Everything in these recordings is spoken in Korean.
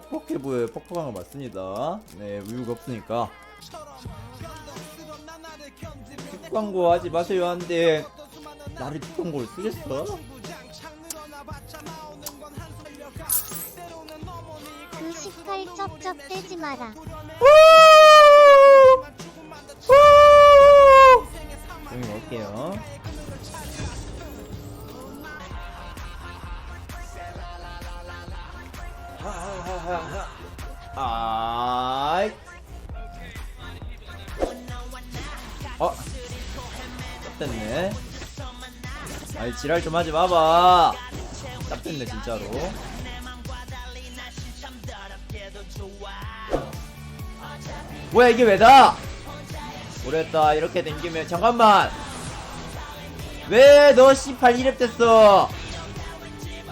퍽퍽해 보여요. 퍽퍽한 거 맞습니다. 네, 우유가 없으니까. 픽 광고 하지 마세요 한데 나를 픽 광고를 쓰겠어? 그18 쩝쩝대지 마라. 조용히 먹을게요. 아이. 어. 짭됐네. 아이 지랄 좀 하지 마봐. 짭됐네 진짜로. 뭐야 이게 왜다? 모르겠다 이렇게 된 김에 잠깐만 왜너 C8 1렙 됐어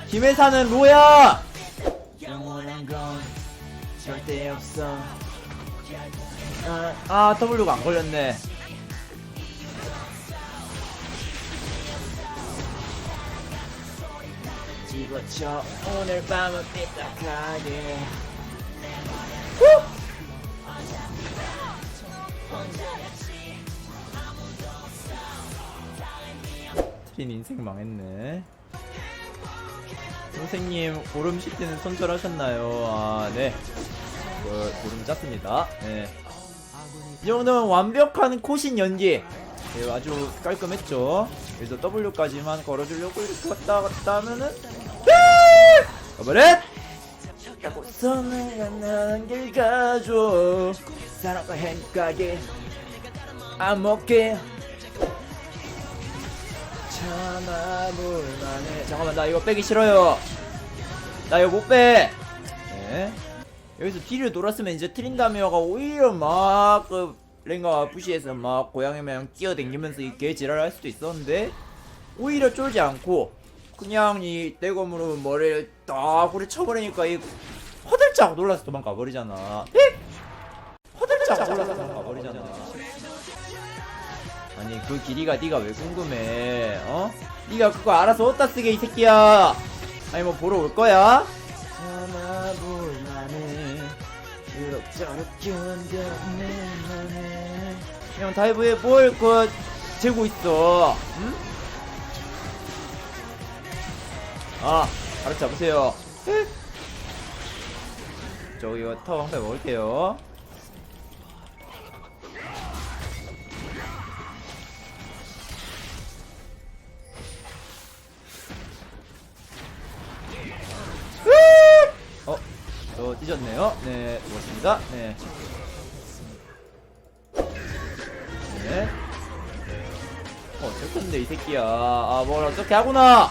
김혜사는 로야 절대 없어 아, 아 W가 안 걸렸네 집어쳐 오늘 밤은 삐딱하게 트린 인생 망했네. 선생님 오름 시티는 손절하셨나요? 아 네. 그 오름 짰습니다. 네. 이 정도면 완벽한 코신 연기. 네, 아주 깔끔했죠. 그래서 W까지만 걸어주려고 이렇게 왔다 갔다 하면은 가버렛! 가고서는 가는 길 가줘 사랑과 행복하게 안 먹게 참아볼 만해 잠깐만 나 이거 빼기 싫어요 나 이거 못빼 네. 여기서 뒤를 돌았으면 이제 트린다미어가 오히려 막 그 랭가 부시에서 막 고양이 마냥 뛰어댕기면서 이 개지랄 할 수도 있었는데 오히려 쫄지 않고 그냥 이 떼검으로 머리를 딱 우리 쳐버리니까 이 허들짝 놀라서 도망가 버리잖아 에? 허들짝 놀라서 도망가 버리잖아 아니 그 길이가 네가 왜 궁금해 어? 네가 그거 알아서 어디다 쓰게 이 새끼야 아니 뭐 보러 올 거야? 참아볼만해 그냥 다이브에 뭘그 재고 있어? 응? 아 알았 잡으세요. 저 이거 타워 항상 먹을게요 저 뒤졌네요. 네, 고맙습니다. 네. 네. 어, 좋던데, 이 새끼야. 아, 뭘 어떻게 하구나!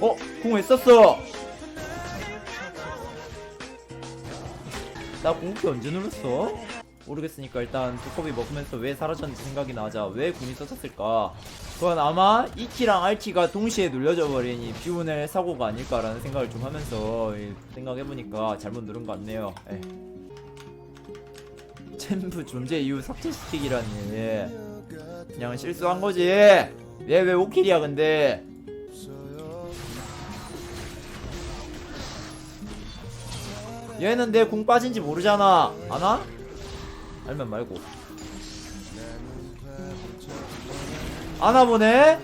어? 궁왜 썼어? 나 궁극기 언제 눌렀어? 모르겠으니까 일단 두꺼비 먹으면서 왜 사라졌는지 생각이 나자 왜 궁이 썼었을까 그건 아마 2키랑 R키가 동시에 눌려져 이 비운의 사고가 아닐까라는 생각을 좀 하면서 이 생각해보니까 잘못 누른 것 같네요 에. 챔프 존재 이후 삭제시키기라니 예. 그냥 실수한 거지 얘왜 5킬이야 근데 얘는 내 궁 빠진지 모르잖아. 아나? 알면 말고. 아나 보네?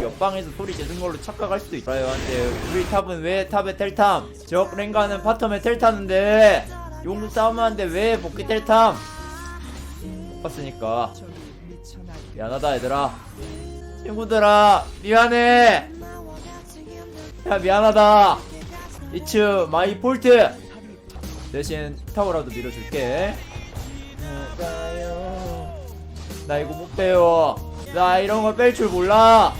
옆방에서 소리 지른 걸로 착각할 수도 있어요. 근데 우리 탑은 왜 탑에 텔탐? 적 랭가는 바텀에 텔타는데 용 싸움하는데 왜 복귀 텔탐 못 봤으니까. 미안하다 얘들아. 친구들아 미안해. 야 미안하다. 이츠 마이 폴트 대신 타워라도 밀어줄게. 나 이거 못 빼요. 나 이런 거 뺄 줄 몰라.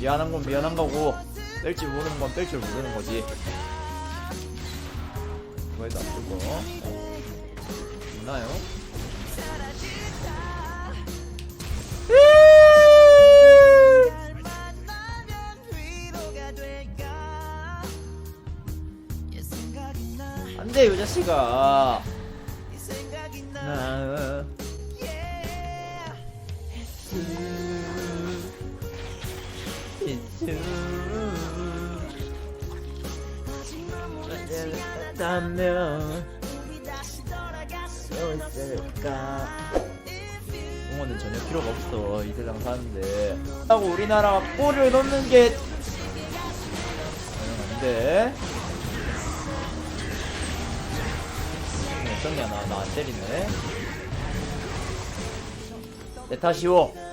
미안한 건 미안한 거고 뺄 줄 모르는 건 뺄 줄 모르는 거지. 이거에도 안 뜨고 있나요? 안돼 요 자식아 나 다면 있을까? 응원은 전혀 필요가 없어. 이 세상 사는데. 하고 우리나라가 골을 넣는 게 안돼? 어쩌냐 나나 안 때리네. 내 탓이오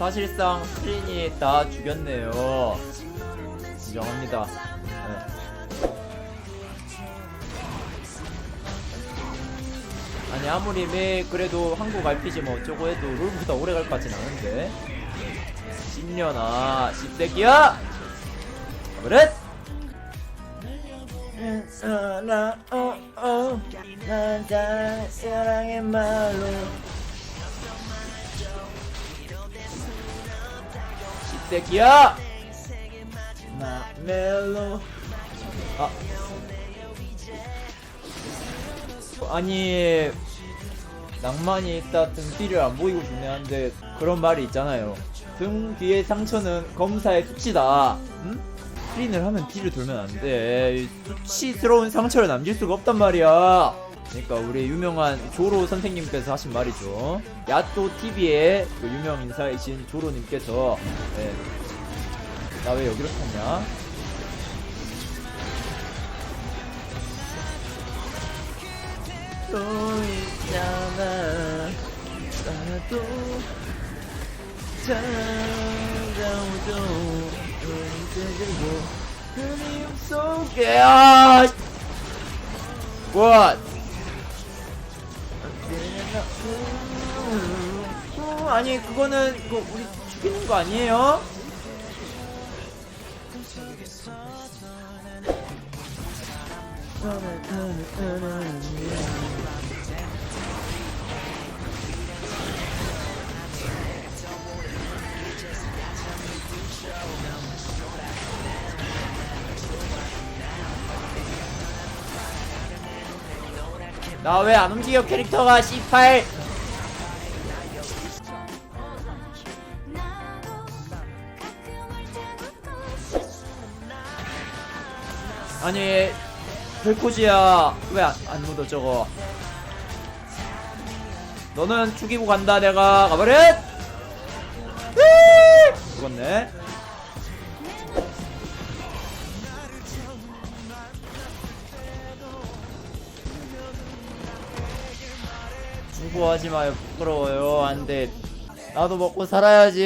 사실상 스크린이 다 죽였네요. 인정합니다. 네. 아니 아무리 매 그래도 한국 RPG 뭐 어쩌고 해도 롤보다 오래 갈 것 같진 않은데 10년아 10세기야 그래 사랑 어어 난다 사랑의 말로 10세기야. 나 멜로. 아. 아니 낭만이 있다 등 뒤를 안 보이고 중요한데 그런 말이 있잖아요. 등 뒤의 상처는 검사의 수치다. 응? 스크린을 하면 뒤를 돌면 안돼. 수치스러운 상처를 남길 수가 없단 말이야 그러니까 우리 유명한 조로 선생님께서 하신 말이죠. 야또 TV의 그 유명 인사이신 조로님께서 네. 나왜 여기로 탔냐? 또 있잖아. 나도 찾아오죠. 그리움 속에. 아! What? 아니 그거는 그 우리 죽이는 거 아니에요? 나 왜 안 움직여 캐릭터가 C8 아니 펠코지야 왜 안 묻어 저거? 너는 죽이고 간다 내가. 가버려! 죽었네. 수고하지 마요. 부끄러워요. 안돼. 나도 먹고 살아야지